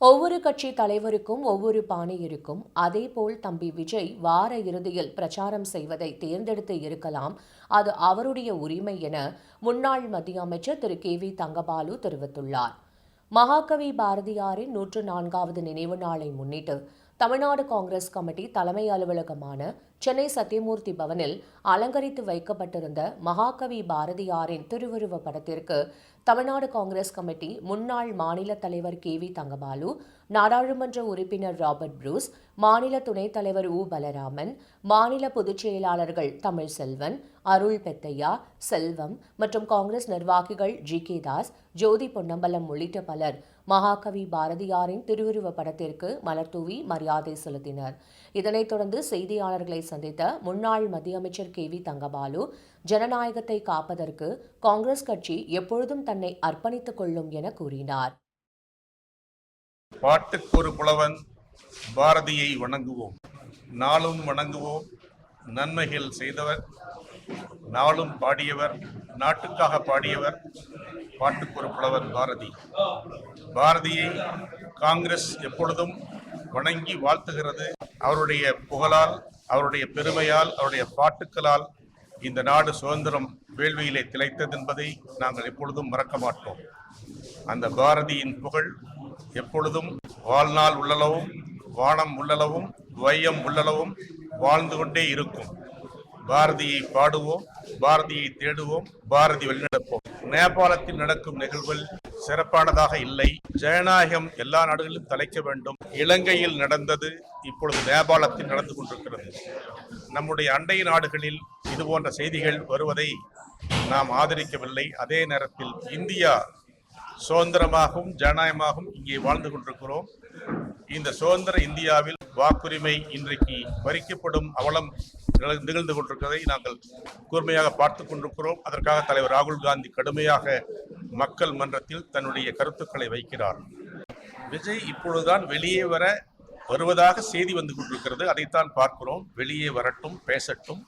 ஒவ்வொரு கட்சி தலைவருக்கும் ஒவ்வொரு பாணி இருக்கும். அதேபோல் தம்பி விஜய் வார இறுதியில் பிரச்சாரம் செய்வதை தேர்ந்தெடுத்து இருக்கலாம். அது அவருடைய உரிமை என முன்னாள் மத்திய அமைச்சர் திரு. கே. வி. தங்கபாலு தெரிவித்துள்ளார். மகாகவி பாரதியாரின் நூற்று நான்காவது நினைவு நாளை முன்னிட்டு தமிழ்நாடு காங்கிரஸ் கமிட்டி தலைமை அலுவலகமான சென்னை சத்தியமூர்த்தி பவனில் அலங்கரித்து வைக்கப்பட்டிருந்த மகாகவி பாரதியாரின் திருவுருவ படத்திற்கு தமிழ்நாடு காங்கிரஸ் கமிட்டி முன்னாள் மாநில தலைவர் கே வி தங்கபாலு நாடாளுமன்ற உறுப்பினர் ராபர்ட் ப்ரூஸ் மாநில துணைத் தலைவர் உ பலராமன் மாநில பொதுச் செயலாளர்கள் தமிழ்செல்வன் அருள் பெத்தையா செல்வம் மற்றும் காங்கிரஸ் நிர்வாகிகள் ஜி கே தாஸ் ஜோதி பொன்னம்பலம் உள்ளிட்ட பலர் மகாகவி பாரதியாரின் திருவுருவ படத்திற்கு மலர்தூவி மரியாதை செலுத்தினர். இதனைத் தொடர்ந்து செய்தியாளர்களை சந்தித்த முன்னாள் மத்திய அமைச்சர் கே. வி. தங்கபாலு ஜனநாயகத்தை காப்பதற்கு காங்கிரஸ் கட்சி எப்பொழுதும் தன்னை அர்ப்பணித்துக் கொள்ளும் என கூறினார். பாட்டுக்கொரு புலவன் பாரதியை வணங்குவோம். நாளும் வணங்குவோம். நன்மைகள் செய்தவர் நாளும் பாடியவர் நாட்டுக்காக பாடியவர் பாட்டுக்கொரு பொறுப்புலவர் பாரதி. பாரதியை காங்கிரஸ் எப்பொழுதும் வணங்கி வாழ்த்துகிறது. அவருடைய புகழால் அவருடைய பெருமையால் அவருடைய பாட்டுக்களால் இந்த நாடு சுதந்திரம் வேள்வியிலே திளைத்தது என்பதை நாங்கள் எப்பொழுதும் மறக்க மாட்டோம். அந்த பாரதியின் புகழ் எப்பொழுதும் வாழ்நாள் உள்ளளவும் வானம் உள்ளளவும் வையம் உள்ளளவும் வாழ்ந்து கொண்டே இருக்கும். பாரதியை பாடுவோம் பாரதியை தேடுவோம் பாரதி வழிநடப்போம். நேபாளத்தில் நடக்கும் நிகழ்வுகள் சிறப்பானதாக இல்லை. ஜனநாயகம் எல்லா நாடுகளிலும் தலைக்க வேண்டும். இலங்கையில் நடந்தது இப்பொழுது நேபாளத்தில் நடந்து கொண்டிருக்கிறது. நம்முடைய அண்டை நாடுகளில் இது போன்ற செய்திகள் வருவதை நாம் ஆதரிக்கவில்லை. அதே நேரத்தில் இந்தியா சுதந்திரமாகவும் ஜனநாயகமாகவும் இங்கே வாழ்ந்து கொண்டிருக்கிறோம். இந்த சுதந்திர இந்தியாவில் வாக்குரிமை இன்றைக்கு பறிக்கப்படும் அவலம் நிகழ்- நிகழ்ந்து கொண்டிருக்கிறதை நாங்கள் கூர்மையாக பார்த்து கொண்டிருக்கிறோம். அதற்காக தலைவர் ராகுல் காந்தி கடுமையாக மக்கள் மன்றத்தில் தன்னுடைய கருத்துக்களை வைக்கிறார். விஜய் இப்பொழுதுதான் வெளியே வர வருவதாக செய்தி வந்து கொண்டிருக்கிறது. அதைத்தான் பார்க்கிறோம். வெளியே வரட்டும் பேசட்டும்.